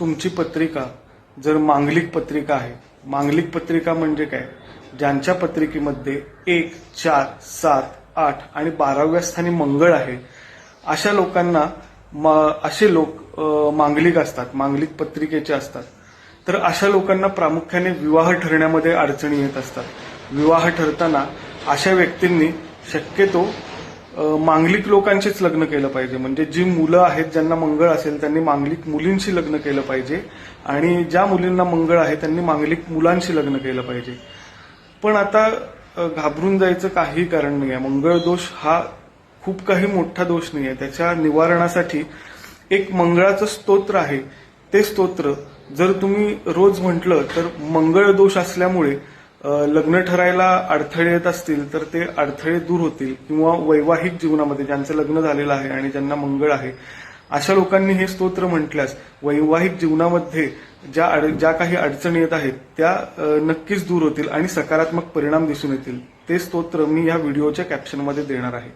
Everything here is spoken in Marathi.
तुमची पत्रिका जर मांगलिक पत्रिका आहे मांगलिक पत्रिका म्हणजे काय? ज्यांच्या पत्रिकेमध्ये एक चार सात आठ आणि बाराव्या स्थानी मंगळ आहे अशा लोकांना असे लोक मांगलिक असतात मांगलिक पत्रिकेचे असतात. तर अशा लोकांना प्रामुख्याने विवाह ठरण्यामध्ये अडचणी येत असतात. विवाह ठरताना अशा व्यक्तींनी शक्यतो मांगलिक लोकांशीच लग्न केलं पाहिजे. म्हणजे जी मुलं आहेत ज्यांना मंगळ असेल त्यांनी मांगलिक मुलींशी लग्न केलं पाहिजे. आणि ज्या मुलींना मंगळ आहे त्यांनी मांगलिक मुलांशी लग्न केलं पाहिजे. पण आता घाबरून जायचं काही कारण नाही आहे. मंगळ दोष हा खूप काही मोठा दोष नाही आहे. त्याच्या निवारणासाठी एक मंगळाचं स्तोत्र आहे. ते स्तोत्र जर तुम्ही रोज म्हटलं तर मंगळ दोष असल्यामुळे लग्न ठरायला अडथळे येत असतील तर ते अडथळे दूर होतील किंवा वैवाहिक जीवनामध्ये ज्यांचं लग्न झालेलं आहे आणि ज्यांना मंगळ आहे अशा लोकांनी हे स्तोत्र म्हटल्यास वैवाहिक जीवनामध्ये ज्या अड- ज्या काही अडचणी येत आहेत त्या नक्कीच दूर होतील आणि सकारात्मक परिणाम दिसून येतील. ते स्तोत्र मी या व्हिडिओच्या कॅप्शनमध्ये देणार आहे.